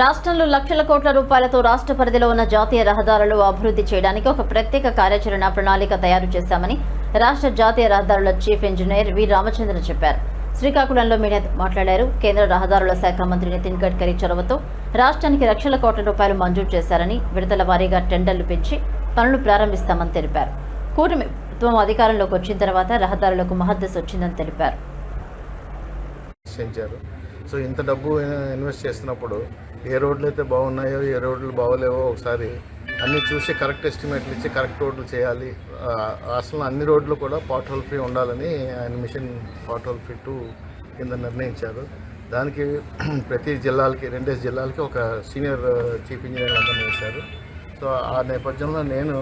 రాష్ట్రంలో లక్షల కోట్ల రూపాయలతో రాష్ట్ర పరిధిలో ఉన్న జాతీయ రహదారులు అభివృద్ధి చేయడానికి ఒక ప్రత్యేక కార్యాచరణ ప్రణాళిక తయారు చేశామని రాష్ట్ర జాతీయ రహదారుల చీఫ్ ఇంజనీర్ వి. రామచంద్ర చెప్పారు. శ్రీకాకుళంలో మీడియా మాట్లాడారు. కేంద్ర రహదారుల శాఖ మంత్రి నితిన్ గడ్కరీ చొరవతో రాష్ట్రానికి లక్షల కోట్ల రూపాయలు మంజూరు చేశారని విడతల వారీగా టెండర్లు పెంచి పనులు ప్రారంభిస్తామని తెలిపారు. కూటమి ప్రభుత్వం అధికారంలోకి వచ్చిన తర్వాత రహదారులకు మహద్దశ వచ్చిందని తెలిపారు. సో ఇంత డబ్బు ఇన్వెస్ట్ చేస్తున్నప్పుడు ఏ రోడ్లు అయితే బాగున్నాయో ఏ రోడ్లు బాగోలేవో ఒకసారి అన్నీ చూసి కరెక్ట్ ఎస్టిమేట్లు ఇచ్చి కరెక్ట్ రోడ్లు చేయాలి. అసలు అన్ని రోడ్లు కూడా పాట్ హోల్ ఫ్రీ ఉండాలని ఆయన mission pothole free two కింద నిర్ణయించారు. దానికి ప్రతి జిల్లాలకి రెండేసి జిల్లాలకి ఒక సీనియర్ చీఫ్ ఇంజనీర్ అందరినీ వేశారు సో ఆ నేపథ్యంలో నేను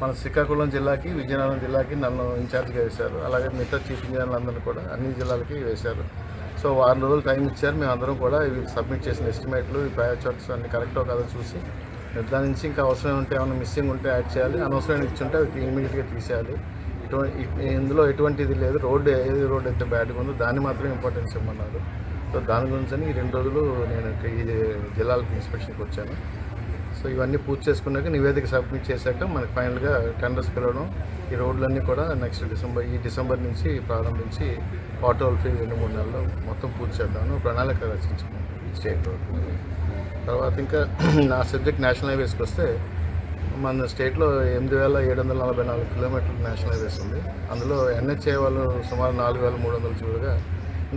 మన శ్రీకాకుళం జిల్లాకి విజయనగరం జిల్లాకి నన్ను ఇన్ఛార్జ్గా వేశారు. అలాగే మిగతా చీఫ్ ఇంజనీర్లందరినీ కూడా అన్ని జిల్లాలకి వేశారు. సో వారం రోజులు టైం ఇచ్చారు. మేము అందరం కూడా ఇవి సబ్మిట్ చేసిన ఎస్టిమేట్లు ఈ ప్యాచ్ వర్క్స్ అన్ని కరెక్టో కాదో చూసి నిర్ధారించి ఇంకా అవసరం ఉంటే ఏమైనా మిస్సింగ్ ఉంటే యాడ్ చేయాలి. అనవసరమైన ఇచ్చుంటే అవి ఇమీడియట్గా తీసేయాలి. ఇటువంటి ఇందులో ఎటువంటిది లేదు. రోడ్డు ఏది రోడ్డు అయితే బ్యాడ్గా ఉందో దాన్ని మాత్రం ఇంపార్టెన్స్ ఇవ్వమన్నారు. సో దాని గురించి ఈ రెండు రోజులు నేను ఈ జిల్లాలకు ఇన్స్పెక్షన్కి వచ్చాను. సో ఇవన్నీ పూర్తి చేసుకున్నాక నివేదిక సబ్మిట్ చేశాక మనకి ఫైనల్గా టెండర్స్ పిలవడం. ఈ రోడ్లన్నీ కూడా నెక్స్ట్ డిసెంబర్ ఈ డిసెంబర్ నుంచి ప్రారంభించి ఆటోల్ ఫ్రీ రెండు మూడు నెలల్లో మొత్తం పూర్తి చేద్దామని ప్రణాళిక రచించుకున్నాం. State road. తర్వాత ఇంకా నా సబ్జెక్ట్ నేషనల్ హైవేస్కి వస్తే మన స్టేట్లో ఎనిమిది వేల ఏడు వందల నలభై నాలుగు కిలోమీటర్లు నేషనల్ హైవేస్ ఉంది. అందులో ఎన్హెచ్ఏ వాళ్ళు సుమారు నాలుగు వేల మూడు వందలు చూడగా